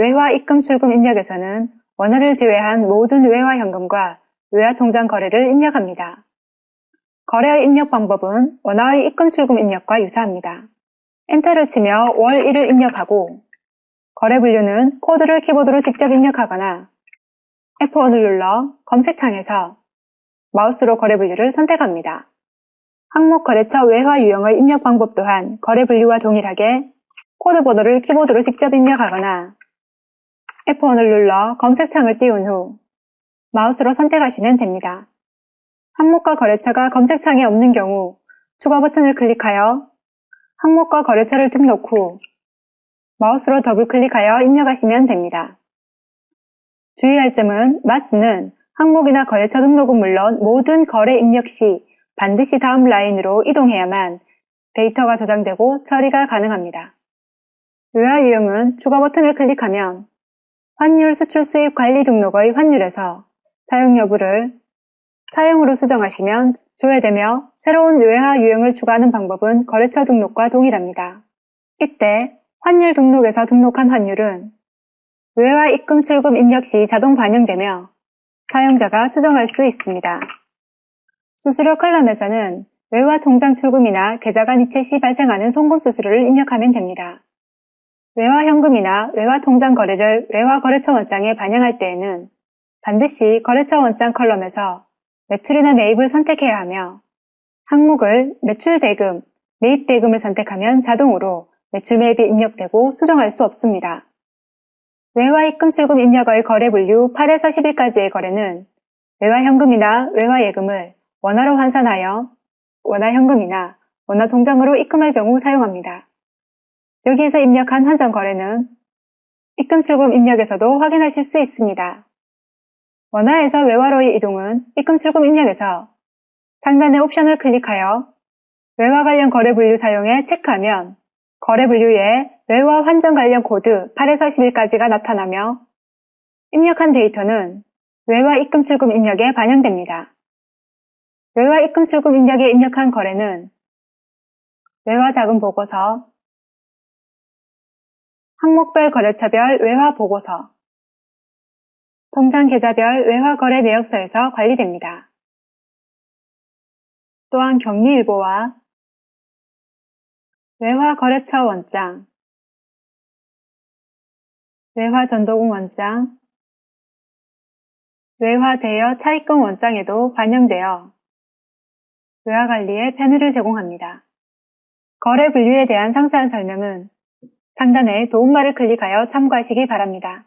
외화 입금 출금 입력에서는 원화를 제외한 모든 외화 현금과 외화 통장 거래를 입력합니다. 거래의 입력 방법은 원화의 입금 출금 입력과 유사합니다. 엔터를 치며 월 1을 입력하고 거래 분류는 코드를 키보드로 직접 입력하거나 F1을 눌러 검색창에서 마우스로 거래 분류를 선택합니다. 항목 거래처 외화 유형의 입력 방법 또한 거래 분류와 동일하게 코드 번호를 키보드로 직접 입력하거나 F1을 눌러 검색창을 띄운 후 마우스로 선택하시면 됩니다. 항목과 거래처가 검색창에 없는 경우 추가 버튼을 클릭하여 항목과 거래처를 등록 후 마우스로 더블 클릭하여 입력하시면 됩니다. 주의할 점은 마스는 항목이나 거래처 등록은 물론 모든 거래 입력 시 반드시 다음 라인으로 이동해야만 데이터가 저장되고 처리가 가능합니다. 외화 유형은 추가 버튼을 클릭하면 환율 수출 수입 관리 등록의 환율에서 사용 여부를 사용으로 수정하시면 조회되며 새로운 외화 유형을 추가하는 방법은 거래처 등록과 동일합니다. 이때 환율 등록에서 등록한 환율은 외화 입금 출금 입력 시 자동 반영되며 사용자가 수정할 수 있습니다. 수수료 컬럼에서는 외화 통장 출금이나 계좌 간 이체 시 발생하는 송금 수수료를 입력하면 됩니다. 외화 현금이나 외화 통장 거래를 외화 거래처 원장에 반영할 때에는 반드시 거래처 원장 컬럼에서 매출이나 매입을 선택해야 하며 항목을 매출 대금, 매입 대금을 선택하면 자동으로 매출 매입이 입력되고 수정할 수 없습니다. 외화 입금 출금 입력의 거래 분류 8에서 10일까지의 거래는 외화 현금이나 외화 예금을 원화로 환산하여 원화 현금이나 원화 통장으로 입금할 경우 사용합니다. 여기에서 입력한 환전 거래는 입금 출금 입력에서도 확인하실 수 있습니다. 원화에서 외화로의 이동은 입금 출금 입력에서 상단의 옵션을 클릭하여 외화 관련 거래 분류 사용에 체크하면 거래 분류에 외화 환전 관련 코드 8에서 10일까지가 나타나며 입력한 데이터는 외화 입금 출금 입력에 반영됩니다. 외화 입금 출금 입력에 입력한 거래는 외화 자금 보고서, 항목별 거래처별 외화 보고서, 통장 계좌별 외화 거래 내역서에서 관리됩니다. 또한 격리일보와 외화 거래처 원장, 외화 전도금 원장, 외화 대여 차입금 원장에도 반영되어 외화 관리에 편의를 제공합니다. 거래 분류에 대한 상세한 설명은 상단의 도움말을 클릭하여 참고하시기 바랍니다.